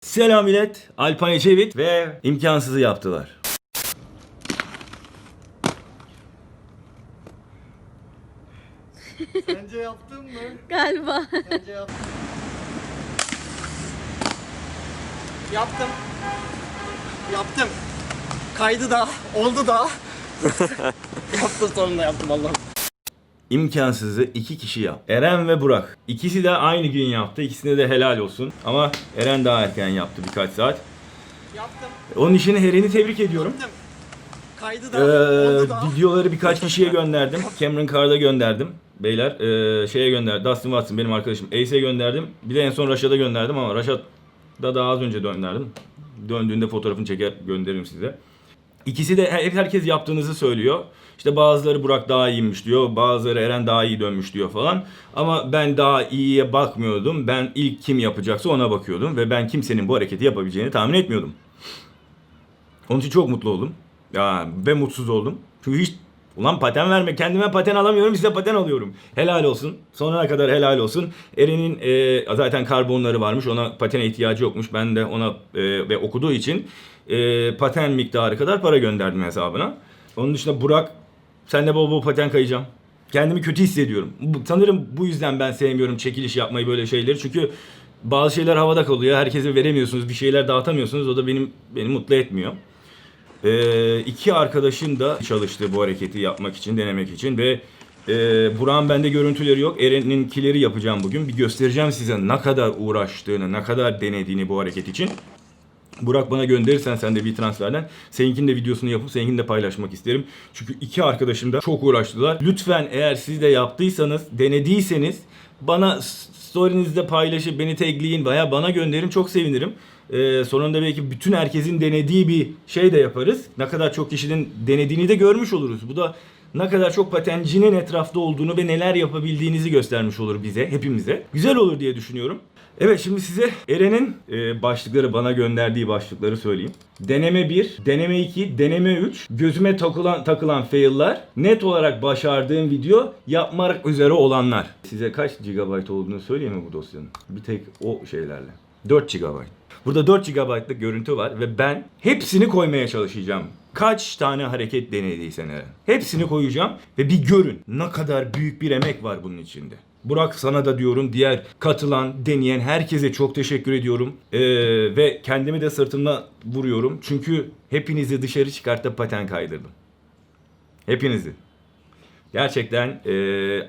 Selam millet. Alpan Ecevit ve imkansızı yaptılar. Sence yaptın mı? Galiba. Sence yaptın Yaptım. Yaptım. Kaydı da, oldu da. yaptım sonunda yaptım Allah'ım. İmkansızı iki kişi yap. Eren ve Burak. İkisi de aynı gün yaptı. İkisine de helal olsun. Ama Eren daha erken yaptı birkaç saat. Yaptım. Onun için Eren'i tebrik ediyorum. Yaptım. Kaydı da, Ee, da. videoları birkaç kişiye gönderdim. Cameron Carr'da gönderdim. Beyler ee, şeye gönderdim. Dustin Watson benim arkadaşım. Ace'e gönderdim. Bir de en son Rashad'a gönderdim ama Rashad'da daha az önce gönderdim. Döndüğünde fotoğrafını çeker gönderirim size. İkisi de hep herkes yaptığınızı söylüyor. İşte bazıları Burak daha iyiymiş diyor, bazıları Eren daha iyi dönmüş diyor falan. Ama ben daha iyiye bakmıyordum. Ben ilk kim yapacaksa ona bakıyordum ve ben kimsenin bu hareketi yapabileceğini tahmin etmiyordum. Onun için çok mutlu oldum. Ya ve mutsuz oldum. Çünkü hiç ulan paten verme kendime paten alamıyorum size paten alıyorum. Helal olsun. Sonuna kadar helal olsun. Eren'in e, zaten karbonları varmış. Ona patene ihtiyacı yokmuş. Ben de ona e, ve okuduğu için e, paten miktarı kadar para gönderdim hesabına. Onun dışında Burak sen de bol bol paten kayacağım. Kendimi kötü hissediyorum. Sanırım bu yüzden ben sevmiyorum çekiliş yapmayı böyle şeyleri. Çünkü bazı şeyler havada kalıyor. Herkese veremiyorsunuz. Bir şeyler dağıtamıyorsunuz. O da benim beni mutlu etmiyor. Ee, iki arkadaşım da çalıştı bu hareketi yapmak için, denemek için ve e, Burak'ın bende görüntüleri yok. Eren'inkileri yapacağım bugün. Bir göstereceğim size ne kadar uğraştığını, ne kadar denediğini bu hareket için. Burak bana gönderirsen sen de bir transferden seninkinin de videosunu yapıp seninkini de paylaşmak isterim. Çünkü iki arkadaşım da çok uğraştılar. Lütfen eğer siz de yaptıysanız, denediyseniz bana story'nizde paylaşıp beni tagleyin veya bana gönderin çok sevinirim. Ee, sonunda belki bütün herkesin denediği bir şey de yaparız. Ne kadar çok kişinin denediğini de görmüş oluruz. Bu da ne kadar çok patencinin etrafta olduğunu ve neler yapabildiğinizi göstermiş olur bize, hepimize. Güzel olur diye düşünüyorum. Evet şimdi size Eren'in e, başlıkları bana gönderdiği başlıkları söyleyeyim. Deneme 1, deneme 2, deneme 3, gözüme takılan takılan fail'lar, net olarak başardığım video, yapmak üzere olanlar. Size kaç GB olduğunu söyleyeyim mi bu dosyanın? Bir tek o şeylerle. 4 GB. Burada 4 GB'lık görüntü var ve ben hepsini koymaya çalışacağım. Kaç tane hareket denediysen Eren. Hepsini koyacağım ve bir görün ne kadar büyük bir emek var bunun içinde. Burak sana da diyorum diğer katılan, deneyen herkese çok teşekkür ediyorum. Ee, ve kendimi de sırtımda vuruyorum. Çünkü hepinizi dışarı çıkartıp paten kaydırdım. Hepinizi. Gerçekten e,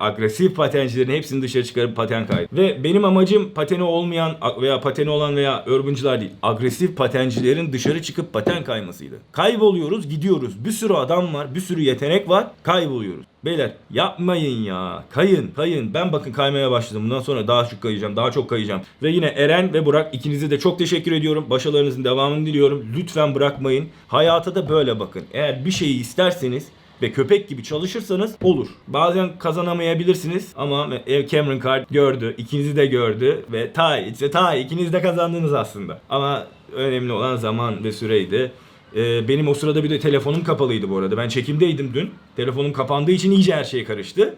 agresif patencilerin hepsini dışarı çıkarıp paten kaydı. Ve benim amacım pateni olmayan veya pateni olan veya urbancılar değil. Agresif patencilerin dışarı çıkıp paten kaymasıydı. Kayboluyoruz, gidiyoruz. Bir sürü adam var, bir sürü yetenek var. Kayboluyoruz. Beyler yapmayın ya. Kayın, kayın. Ben bakın kaymaya başladım. Bundan sonra daha çok kayacağım, daha çok kayacağım. Ve yine Eren ve Burak ikinize de çok teşekkür ediyorum. Başarılarınızın devamını diliyorum. Lütfen bırakmayın. Hayata da böyle bakın. Eğer bir şeyi isterseniz ve köpek gibi çalışırsanız olur. Bazen kazanamayabilirsiniz ama ev Cameron Card gördü, ikinizi de gördü ve tay, işte tay ikiniz de kazandınız aslında. Ama önemli olan zaman ve süreydi. Ee, benim o sırada bir de telefonum kapalıydı bu arada. Ben çekimdeydim dün. Telefonum kapandığı için iyice her şey karıştı.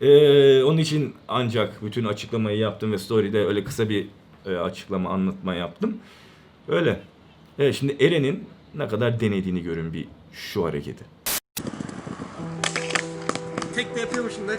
Ee, onun için ancak bütün açıklamayı yaptım ve story'de öyle kısa bir e, açıklama, anlatma yaptım. Öyle. Evet şimdi Eren'in ne kadar denediğini görün bir şu hareketi. Tek de yapıyormuşum da.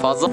房子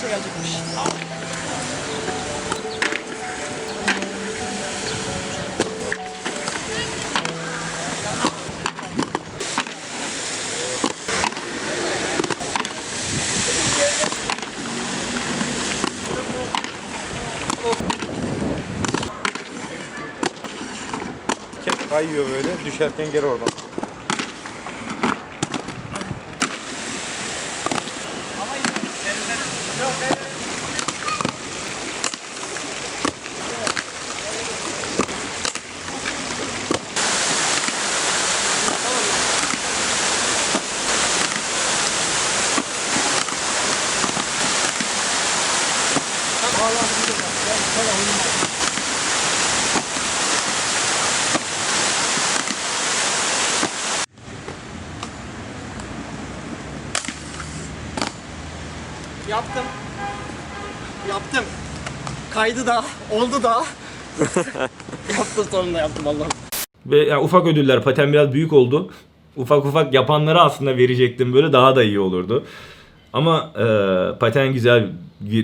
Parça gelecekmiş. Kep kayıyor böyle düşerken geri oradan. Yaptım. Yaptım. Kaydı da, oldu da. yaptım sonunda yaptım Allah'ım. Ve yani ufak ödüller. Paten biraz büyük oldu. Ufak ufak yapanlara aslında verecektim böyle daha da iyi olurdu. Ama e, paten güzel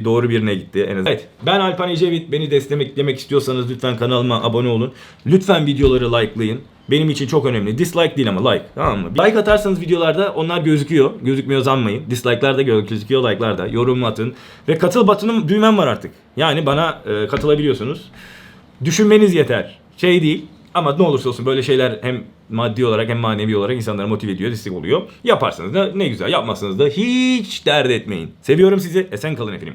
doğru birine gitti en azından. Evet ben Alpan Ecevit. Beni desteklemek istiyorsanız lütfen kanalıma abone olun. Lütfen videoları likelayın. Benim için çok önemli. Dislike değil ama like. Tamam mı? Like atarsanız videolarda onlar gözüküyor. Gözükmüyor sanmayın. Dislike'lar da gözüküyor, like'lar da. Yorum atın. Ve katıl button'ım düğmem var artık. Yani bana e, katılabiliyorsunuz. Düşünmeniz yeter. Şey değil. Ama ne olursa olsun böyle şeyler hem maddi olarak hem manevi olarak insanları motive ediyor, destek oluyor. Yaparsanız da ne güzel, yapmazsanız da hiç dert etmeyin. Seviyorum sizi, esen kalın efendim.